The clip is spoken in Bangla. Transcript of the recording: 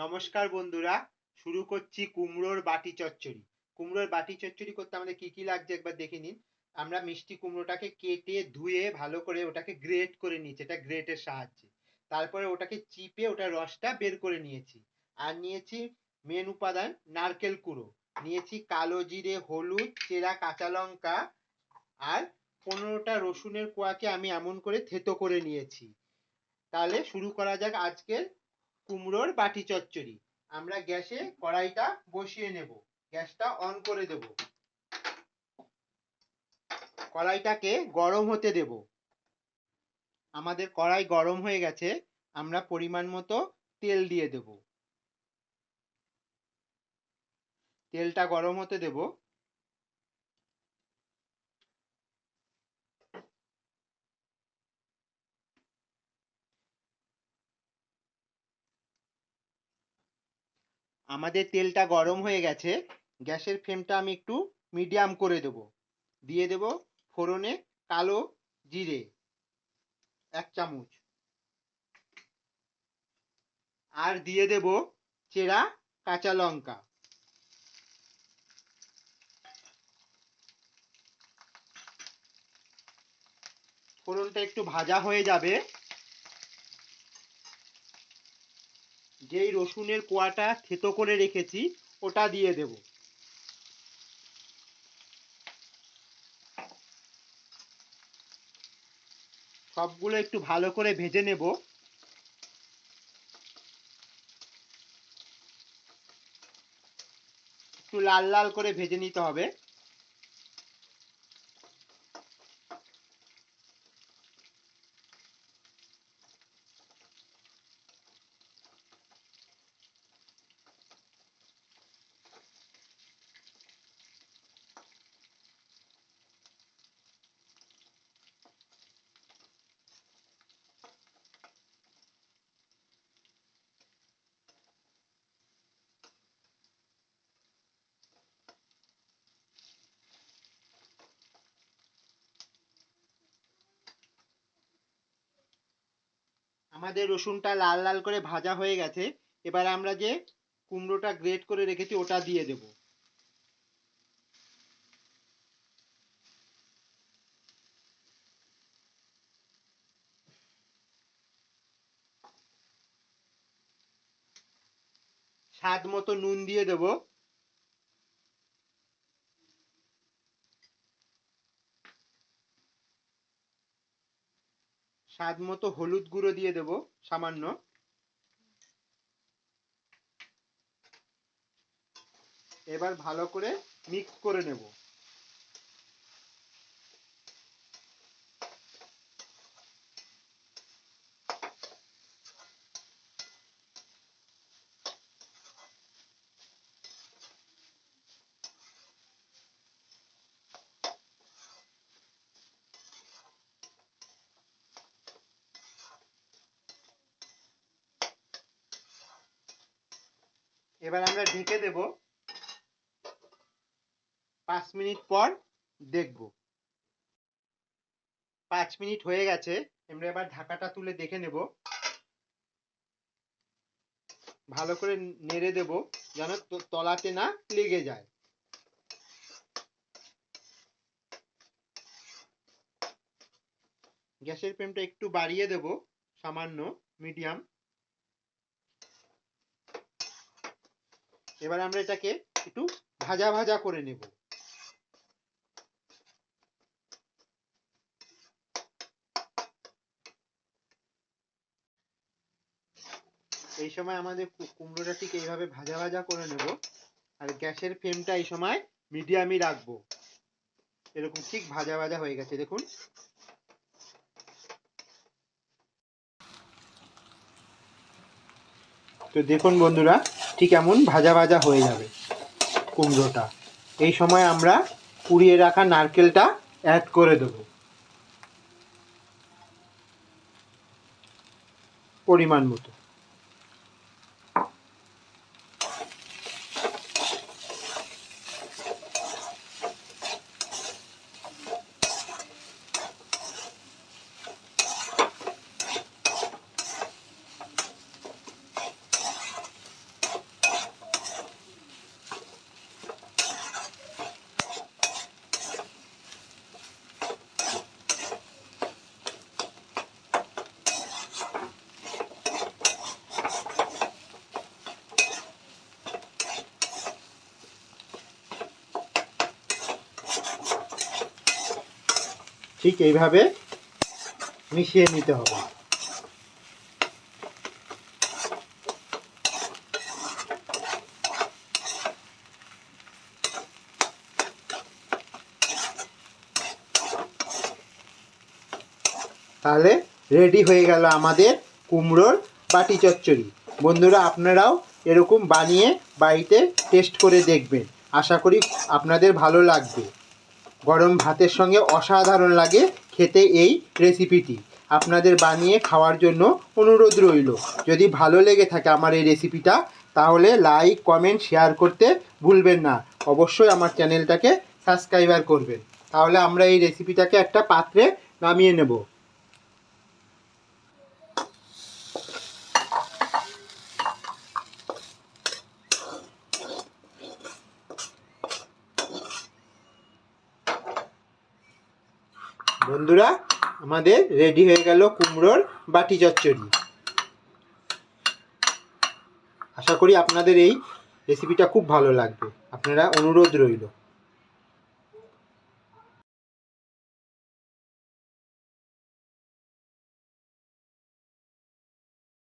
নমস্কার বন্ধুরা, শুরু করছি কুমড়োর বাটি চচ্চড়ি। কুমড়োর বাটি চচ্চড়ি করতে আমাদের কি কি লাগছে একবার দেখে নিন। আমরা মিষ্টি কুমড়োটাকে কেটে, ধুয়ে, ভালো করে ওটাকে গ্রেট করে নিয়েছি, এটা গ্রেটের সাহায্যে। তারপরে ওটাকে চিপে, ওটা রসটা বের করে নিয়েছি। আর নিয়েছি মেন উপাদান, নারকেল কুড়ো। নিয়েছি কালো জিরে, হলুদ, চেরা, কাঁচা লঙ্কা, আর পনেরোটা রসুনের কোয়াকে আমি এমন করে থেতো করে নিয়েছি। তাহলে শুরু করা যাক আজকের কুমড়োর বাটি চচ্চড়ি। আমরা গ্যাসে কড়াইটা বসিয়ে নেব। গ্যাসটা অন করে দেব। কড়াইটাকে গরম হতে দেব। আমাদের কড়াই গরম হয়ে গেছে। আমরা পরিমাণ মতো তেল দিয়ে দেব। তেলটা গরম হতে দেব। আমাদের তেলটা গরম হয়ে গেছে, গ্যাসের ফ্লেমটা আমি একটু মিডিয়াম করে দেব। দিয়ে দেব ফোড়নে কালো জিরে, এক চামচ। আর দিয়ে দেব চেরা কাঁচা লঙ্কা। ফোড়নটা একটু ভাজা হয়ে যাবে। যেই রসুনের কোয়াটা থেতো করে রেখেছি, ওটা দিয়ে দেব। সবগুলো একটু ভালো করে ভেজে নেব। একটু লাল লাল করে ভেজে নিতে হবে। আমাদের রসুনটা লাল লাল করে ভাজা হয়ে গেছে, এবার আমরা যে কুমড়োটা গ্রেট করে রেখেছি ওটা দিয়ে দেব। স্বাদ মতো নুন দিয়ে দেব। স্বাদ মতো হলুদ গুঁড়ো দিয়ে দেব সামান্য। এবার ভালো করে মিক্স করে নেব। এবার আমরা ঢেকে দেব পাঁচ মিনিট পর দেখব। পাঁচ মিনিট হয়ে গেছে, আমরা এবার ঢাকাটা তুলে দেখে নেব। ভালো করে নেড়ে দেব যেন তলাতে না লেগে যায়। গ্যাসের ফ্লেমটা একটু বাড়িয়ে দেব, সামান্য, মিডিয়াম। এবার আমরা এটাকে একটু ভাজা ভাজা করে নেব। এই সময় আমাদের কুমড়োটা ঠিক এইভাবে ভাজা ভাজা করে নেব। আর গ্যাসের ফ্লেমটা এই সময় মিডিয়ামই রাখব। এরকম ঠিক ভাজা ভাজা হয়ে গেছে, দেখুন। তো দেখুন বন্ধুরা, ঠিক এমন ভাজা ভাজা হয়ে যাবে কুমড়োটা। এই সময় আমরা কুড়িয়ে রাখা নারকেলটা অ্যাড করে দেব। পরিমাণ মতো। ঠিক এইভাবে মিশিয়ে নিতে হবে। তাহলে রেডি হয়ে গেল আমাদের কুমড়োর বাটি চচ্চড়ি। বন্ধুরা, আপনারাও এরকম বানিয়ে বাড়িতে টেস্ট করে দেখবেন। আশা করি আপনাদের ভালো লাগবে। গরম ভাতের সঙ্গে অসাধারণ লাগে খেতে এই রেসিপিটি আপনাদের বানিয়ে খাওয়ার জন্য অনুরোধ রইল। যদি ভালো লেগে থাকে আমার এই রেসিপিটা তাহলে লাইক কমেন্ট শেয়ার করতে ভুলবেন না। অবশ্যই আমার চ্যানেলটাকে সাবস্ক্রাইবার করবেন। তাহলে আমরা এই রেসিপিটাকে একটা পাত্রে নামিয়ে নেব। বন্ধুরা, আমাদের রেডি হয়ে গেল কুমড়োর বাটি চচ্চড়ি। আশা করি আপনাদের এই রেসিপিটা খুব ভালো লাগবে। আপনারা অনুরোধ রইল।